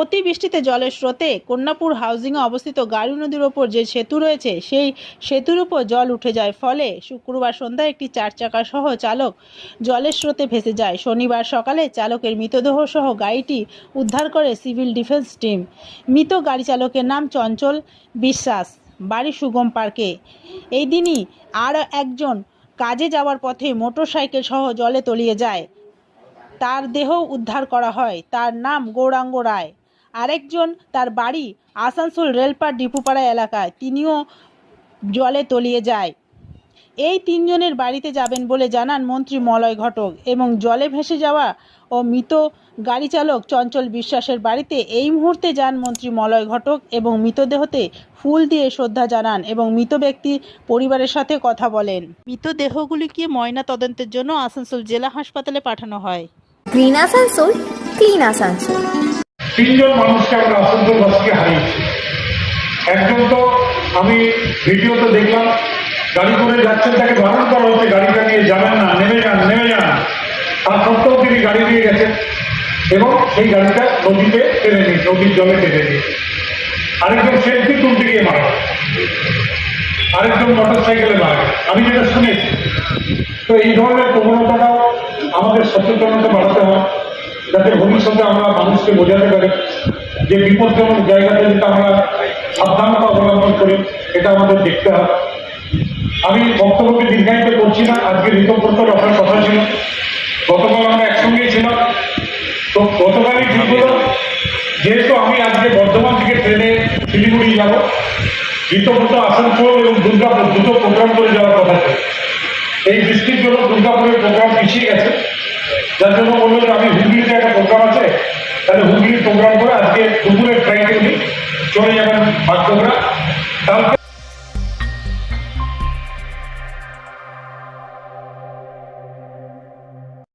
অতিবৃষ্টিতে জলের স্রোতে কন্যাপুর হাউজিংয়ে অবস্থিত গাড়ি নদীর ওপর যে সেতু রয়েছে, সেই সেতুর উপর জল উঠে যায়। ফলে শুক্রবার সন্ধ্যায় একটি চার চাকা সহ চালক জলের স্রোতে ভেসে যায়। শনিবার সকালে চালকের মৃতদেহ সহ গাড়িটি উদ্ধার করে সিভিল ডিফেন্স টিম। মৃত গাড়ি চালকের নাম চঞ্চল বিশ্বাস। বাড়ি সুগম পার্কে। এই দিনই আর একজন কাজে যাওয়ার পথে মোটরসাইকেল সহ জলে তলিয়ে যায়। তার দেহ উদ্ধার করা হয়। তার নাম গৌরাঙ্গ রায়। আরেকজন তার বাড়ি আসানসোল রেলপার ডিপুপাড়া এলাকায় তিনিও জলে তলিয়ে যায়। এই তিনজনের বাড়িতে যাবেন বলে জানান মন্ত্রী মলয় ঘটক এবং জলে ভেসে যাওয়া ও মৃত গাড়ি চালক চঞ্চল বিশ্বাসের বাড়িতে এই মুহূর্তে যান মন্ত্রী মলয় ঘটক এবং মৃতদেহতে ফুল দিয়ে শ্রদ্ধা জানান এবং মৃত ব্যক্তি পরিবারের সাথে কথা বলেন। মৃতদেহগুলিকে ময়না তদন্তের জন্য আসানসোল জেলা হাসপাতালে পাঠানো হয়? Green Asansol clean Asansol. তিনজন মানুষকে আমরা আসানসোলবাসীকে হারিয়েছি। একজন তো আমি ভিডিওতে দেখলাম, গাড়ি করে যাচ্ছেন, তাকে বারণ করা হচ্ছে, গাড়িটা নিয়ে যাবেন না, নেমে যান নেমে যান। তার সত্ত্বেও তিনি গাড়ি নিয়ে গেছেন এবং সেই গাড়িটা নদীতে টেনে নিয়ে, নদীর জলে টেনে নিয়ে। আরেকজন সেলফি তুলতে গিয়ে মারা। আরেকজন মোটর সাইকেলে মারা আমি যেটা শুনেছি, তো এই ধরনের প্রবণতাটাও আমাদের সচেতনতা বাড়াতে হয়, যাতে ভবিষ্যতে আমরা মানুষকে বোঝাতে পারি যে বিপজ্জনক জায়গাতে যাতে আমরা সাবধানতা অবলম্বন করি এটা আমাদের দেখতে হবে। আমি বক্তব্যকে দীর্ঘায়িত করছি না, আজকে ঋতব্রত রাখার কথা ছিল। গতকাল আমরা একসঙ্গেই ছিলাম। তো গতকালই ঠিক হলো, যেহেতু আমি আজকে বর্ধমান থেকে ট্রেনে শিলিগুড়ি যাব ঋতব্রত আসানসোল এবং দুর্গাপুর দুটো প্রোগ্রাম করে যাওয়ার কথা ছিল। এই বৃষ্টির জন্য দুর্গাপুরের প্রোগ্রাম পিছিয়ে গেছে। যার জন্য বলল যে আমি হুগলিতে একটা প্রোগ্রাম করে আজকে দুপুরের ফ্লাইটে উনি চলে যাবেন বাগডোগরা কালকে